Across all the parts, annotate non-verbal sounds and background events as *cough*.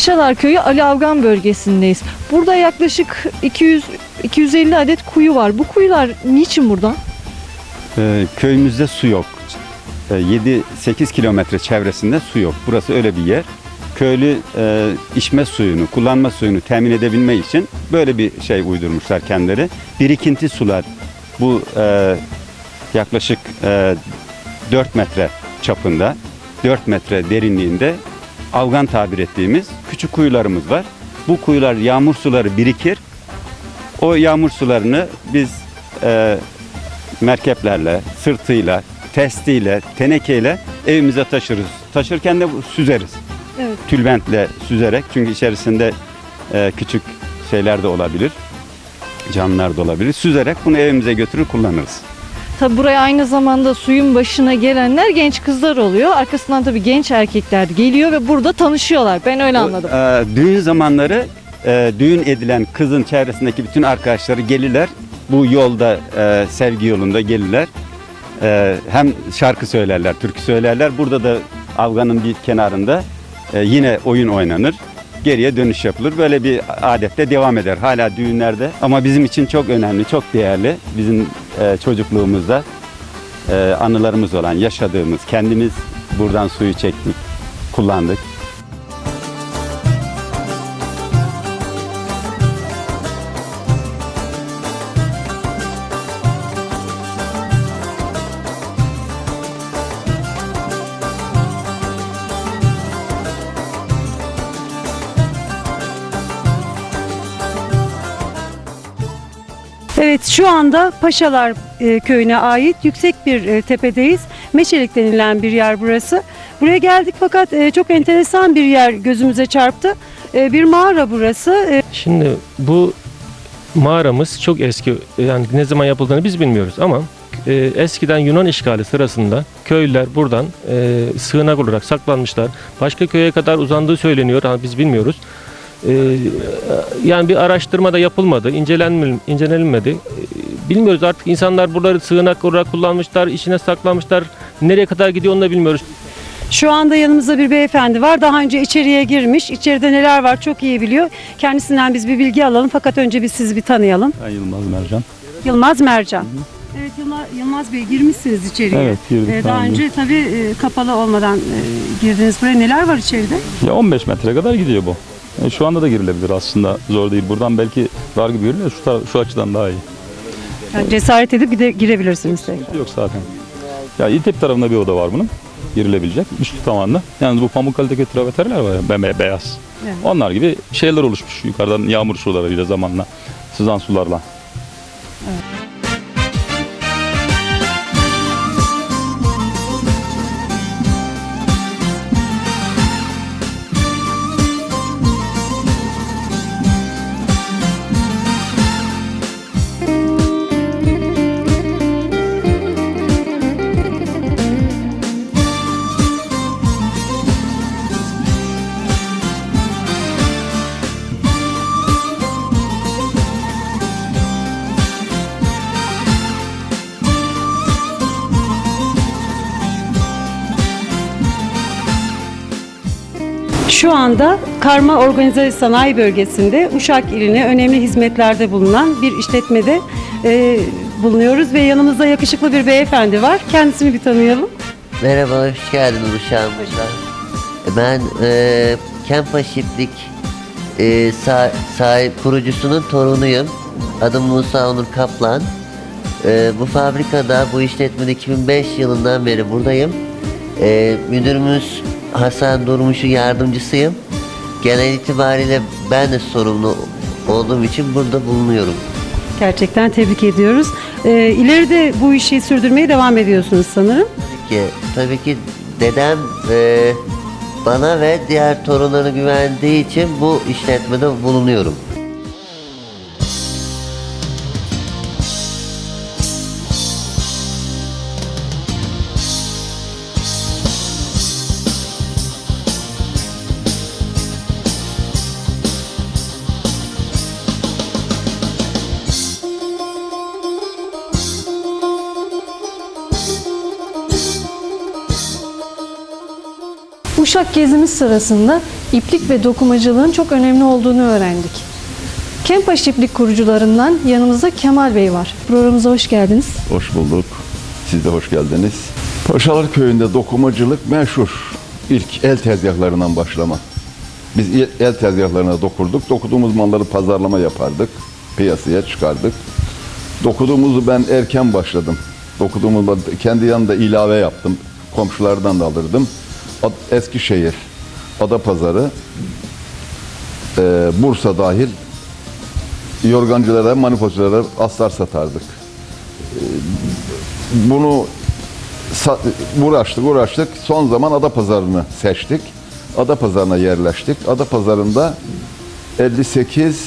Paşalar Köyü Ali Avgan bölgesindeyiz. Burada yaklaşık 200 250 adet kuyu var. Bu kuyular niçin burada? Ee, köyümüzde su yok. Ee, 7-8 kilometre çevresinde su yok. Burası öyle bir yer. Köylü e, içme suyunu, kullanma suyunu temin edebilmek için böyle bir şey uydurmuşlar kendileri. Birikinti sular bu e, yaklaşık e, 4 metre çapında, 4 metre derinliğinde avgan tabir ettiğimiz küçük kuyularımız var. Bu kuyular yağmur suları birikir. O yağmur sularını biz e, merkeplerle, sırtıyla, testiyle, tenekeyle evimize taşırız. Taşırken de süzeriz. Evet. Tülbentle süzerek çünkü içerisinde e, küçük şeyler de olabilir. Canlılar da olabilir. Süzerek bunu evimize götürür kullanırız. Tabi buraya aynı zamanda suyun başına gelenler genç kızlar oluyor. Arkasından tabii genç erkekler geliyor ve burada tanışıyorlar. Ben öyle anladım. O, e, düğün zamanları e, düğün edilen kızın çevresindeki bütün arkadaşları gelirler. Bu yolda e, sevgi yolunda gelirler. E, hem şarkı söylerler, türkü söylerler. Burada da Afgan'ın bir kenarında e, yine oyun oynanır. Geriye dönüş yapılır. Böyle bir adette devam eder. Hala düğünlerde ama bizim için çok önemli, çok değerli. Bizim e, çocukluğumuzda e, anılarımız olan, yaşadığımız, kendimiz buradan suyu çektik, kullandık. Şu anda Paşalar e, köyüne ait yüksek bir e, tepedeyiz. Meçelik denilen bir yer burası. Buraya geldik fakat e, çok enteresan bir yer gözümüze çarptı. Bir mağara burası. Şimdi bu mağaramız çok eski. Yani ne zaman yapıldığını biz bilmiyoruz ama eskiden Yunan işgali sırasında köylüler buradan sığınak olarak saklanmışlar. Başka köye kadar uzandığı söyleniyor ama biz bilmiyoruz. E, yani bir araştırma da yapılmadı, incelenmedi, incelenmedi. E, bilmiyoruz artık insanlar buraları sığınak olarak kullanmışlar, içine saklanmışlar. Nereye kadar gidiyor onu da bilmiyoruz. Şu anda yanımızda bir beyefendi var. Daha önce içeriye girmiş. İçeride neler var çok iyi biliyor. Kendisinden biz bir bilgi alalım fakat önce biz sizi bir tanıyalım. Ben Yılmaz Mercan. Yılmaz Mercan. Evet Yılmaz, Yılmaz Bey girmişsiniz içeriye. Evet, girdik Ee, daha önce tabii e, kapalı olmadan e, girdiniz buraya. Neler var içeride? Ya 15 metre kadar gidiyor bu. E, şu anda da girilebilir aslında zor değil. Buradan belki dar gibi görünüyor şu, şu açıdan daha iyi. Yani cesaret edip gide- girebilirsiniz tekrar. Yok zaten. Ya İtep tarafında bir oda var bunun. Girilebilecek. Üstü tavanlı. Yalnız bu Pamukkale'deki traveterler var ya bembe- beyaz. Evet. Onlar gibi şeyler oluşmuş yukarıdan yağmur sularıyla zamanla. Sızan sularla. Şu anda Karma Organize Sanayi Bölgesi'nde Uşak iline önemli hizmetlerde bulunan bir işletmede e, bulunuyoruz ve yanımızda yakışıklı bir beyefendi var. Kendisini bir tanıyalım. Merhaba, hoş geldiniz uşağımıza. Ben e, Kempa Çiftlik e, sa- sahip kurucusunun torunuyum. Adım Musa Onur Kaplan. E, bu fabrikada, bu işletmede 2005 yılından beri buradayım. E, müdürümüz Hasan Durmuş'un yardımcısıyım. Genel itibariyle ben de sorumlu olduğum için burada bulunuyorum. Gerçekten tebrik ediyoruz. E, ileride bu işi sürdürmeye devam ediyorsunuz sanırım. ki tabii ki dedem e, bana ve diğer torunlarına güvendiği için bu işletmede bulunuyorum. Uşak gezimiz sırasında iplik ve dokumacılığın çok önemli olduğunu öğrendik. Kempaş İplik kurucularından yanımızda Kemal Bey var. Programımıza hoş geldiniz. Hoş bulduk. Siz de hoş geldiniz. Paşalar Köyü'nde dokumacılık meşhur. İlk el tezgahlarından başlama. Biz el- tezgahlarına dokurduk. Dokuduğumuz malları pazarlama yapardık. Piyasaya çıkardık. Dokuduğumuzu ben erken başladım. Dokuduğumu da kendi yanında ilave yaptım. Komşulardan da alırdım. Eskişehir, Adapazarı, e, Bursa dahil yorgancılara, manifaturlara aslar satardık bunu sa- uğraştık uğraştık. Son zaman Adapazarı'nı seçtik. Adapazarı'na yerleştik. Adapazarı'nda 58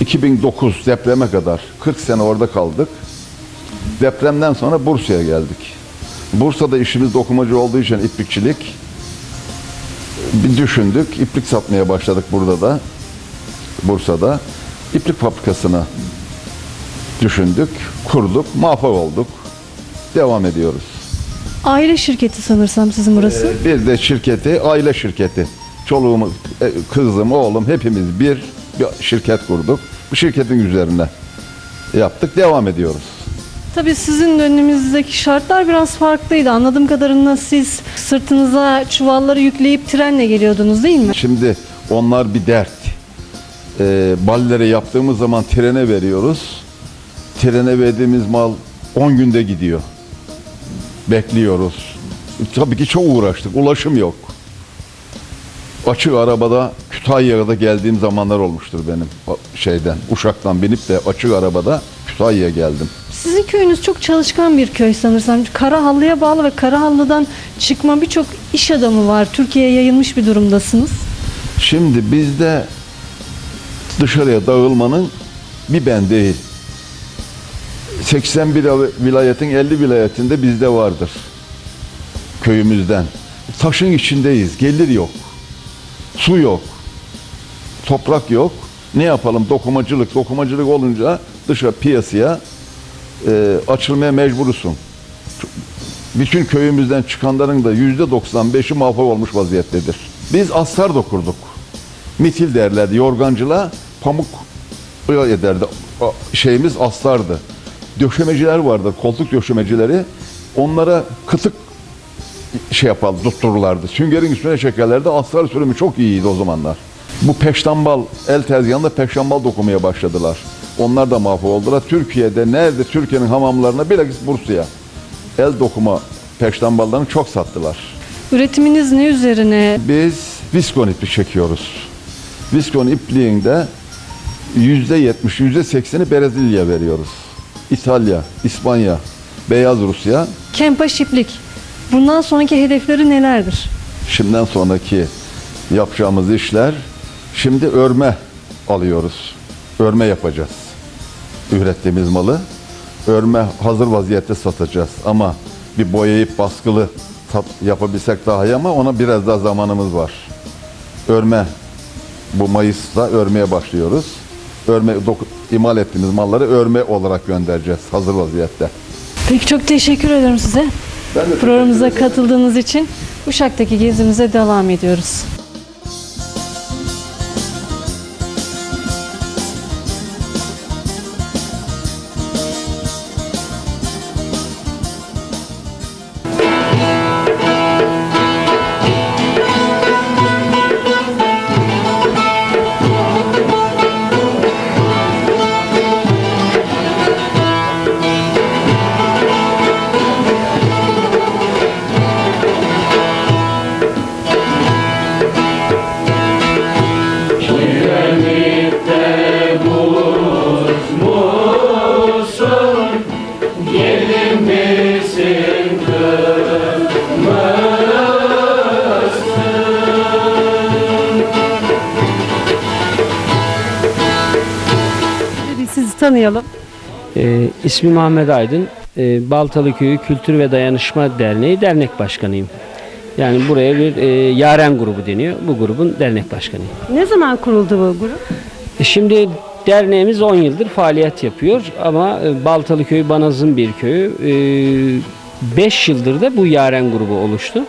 2009 depreme kadar 40 sene orada kaldık. Depremden sonra Bursa'ya geldik. Bursa'da işimiz dokumacı olduğu için iplikçilik bir düşündük. İplik satmaya başladık burada da. Bursa'da. İplik fabrikasını düşündük, kurduk, muvaffak olduk. Devam ediyoruz. Aile şirketi sanırsam sizin burası. Ee, Bir de şirketi, aile şirketi. Çoluğum, e, kızım, oğlum hepimiz bir, bir şirket kurduk. Bu şirketin üzerine yaptık, devam ediyoruz. Tabii sizin döneminizdeki şartlar biraz farklıydı. Anladığım kadarıyla siz sırtınıza çuvalları yükleyip trenle geliyordunuz değil mi? Şimdi onlar bir dert. Ee, balleri yaptığımız zaman trene veriyoruz. Trene verdiğimiz mal 10 günde gidiyor. Bekliyoruz. Tabii ki çok uğraştık. Ulaşım yok. Açık arabada Kütahya'ya da geldiğim zamanlar olmuştur benim şeyden. Uşak'tan binip de açık arabada Kütahya'ya geldim. Sizin köyünüz çok çalışkan bir köy sanırsam. Karahallı'ya bağlı ve Karahallı'dan çıkma birçok iş adamı var. Türkiye'ye yayılmış bir durumdasınız. Şimdi bizde dışarıya dağılmanın bir ben değil. 81 vilayetin 50 vilayetinde bizde vardır. Köyümüzden. Taşın içindeyiz. Gelir yok. Su yok. Toprak yok. Ne yapalım? Dokumacılık. Dokumacılık olunca dışa piyasaya e, açılmaya mecbursun. Bütün köyümüzden çıkanların da yüzde 95'i muvaffak olmuş vaziyettedir. Biz astar dokurduk. Mitil derlerdi yorgancıla pamuk öyle ederdi. Şeyimiz astardı. Döşemeciler vardı, koltuk döşemecileri. Onlara kıtık şey yapardı, tuttururlardı. Süngerin üstüne çekerlerdi. Astar sürümü çok iyiydi o zamanlar. Bu peştambal, el tezgahında peştambal dokumaya başladılar. Onlar da mahvol oldular. Türkiye'de nerede Türkiye'nin hamamlarına bilakis Bursa'ya el dokuma peştemballarını çok sattılar. Üretiminiz ne üzerine? Biz viskon ipi çekiyoruz. Viskon ipliğinde yüzde yetmiş, yüzde sekseni Brezilya veriyoruz. İtalya, İspanya, Beyaz Rusya. Kempaş İplik. Bundan sonraki hedefleri nelerdir? Şimdiden sonraki yapacağımız işler, şimdi örme alıyoruz. Örme yapacağız. Ürettiğimiz malı. Örme hazır vaziyette satacağız. Ama bir boyayıp baskılı yapabilsek daha iyi ama ona biraz daha zamanımız var. Örme, bu Mayıs'ta örmeye başlıyoruz. Örme, imal ettiğimiz malları örme olarak göndereceğiz hazır vaziyette. Peki çok teşekkür ederim size. Programımıza katıldığınız için Uşak'taki gezimize devam ediyoruz. Tanıyalım. Ee, ismim Ahmet Aydın. Ee, Baltalı Köyü Kültür ve Dayanışma Derneği dernek başkanıyım. Yani buraya bir e, yaren grubu deniyor. Bu grubun dernek başkanıyım. Ne zaman kuruldu bu grup? E, Şimdi derneğimiz 10 yıldır faaliyet yapıyor ama e, Baltalı Köyü Banaz'ın bir köyü. 5 yıldır da bu yaren grubu oluştu.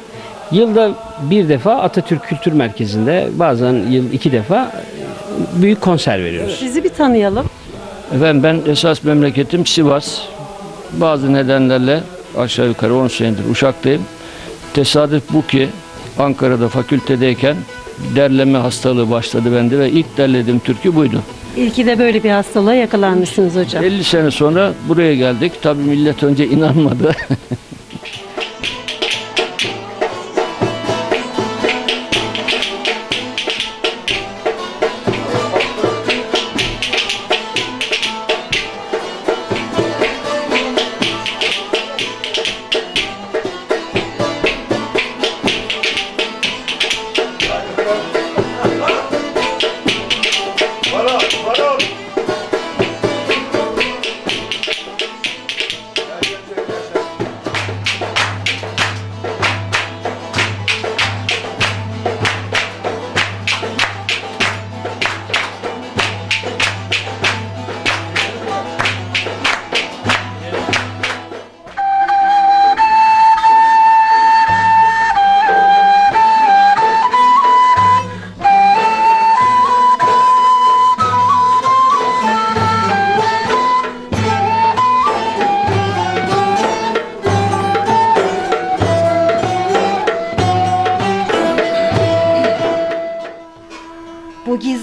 Yılda bir defa Atatürk Kültür Merkezi'nde bazen yıl iki defa e, büyük konser veriyoruz. Sizi bir tanıyalım. Efendim ben esas memleketim Sivas. Bazı nedenlerle aşağı yukarı 10 senedir Uşak'tayım. Tesadüf bu ki Ankara'da fakültedeyken derleme hastalığı başladı bende ve ilk derlediğim türkü buydu. İlki de böyle bir hastalığa yakalanmışsınız hocam. 50 sene sonra buraya geldik. Tabii millet önce inanmadı. *laughs*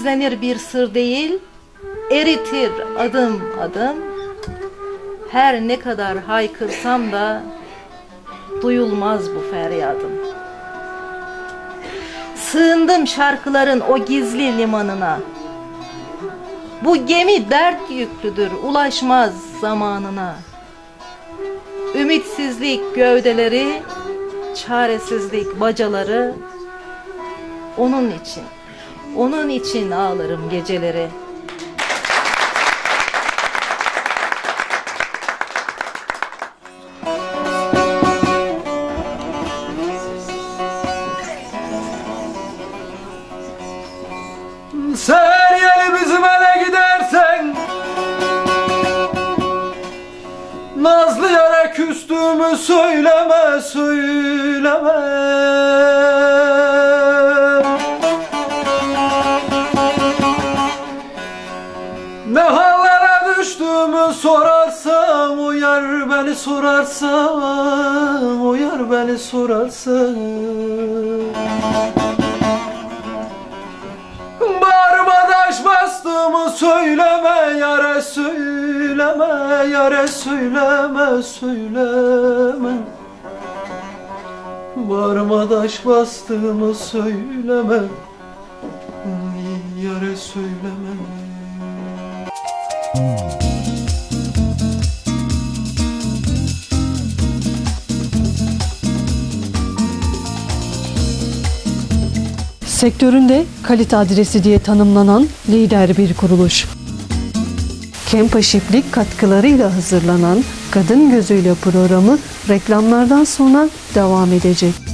gizlenir bir sır değil, eritir adım adım. Her ne kadar haykırsam da duyulmaz bu feryadım. Sığındım şarkıların o gizli limanına. Bu gemi dert yüklüdür, ulaşmaz zamanına. Ümitsizlik gövdeleri, çaresizlik bacaları onun için. Onun için ağlarım geceleri. Sen yeni gidersen Nazlı yara küstüğümü söyleme söyleme sorarsan O yar beni sorarsan O yar beni sorarsan Bağrıma bastığımı söyleme yare söyleme yare söyleme söyleme. Bağrıma taş bastığımı söyleme yare söyleme Sektöründe kalite adresi diye tanımlanan lider bir kuruluş. Kempa Şiplik katkılarıyla hazırlanan Kadın Gözüyle programı reklamlardan sonra devam edecek.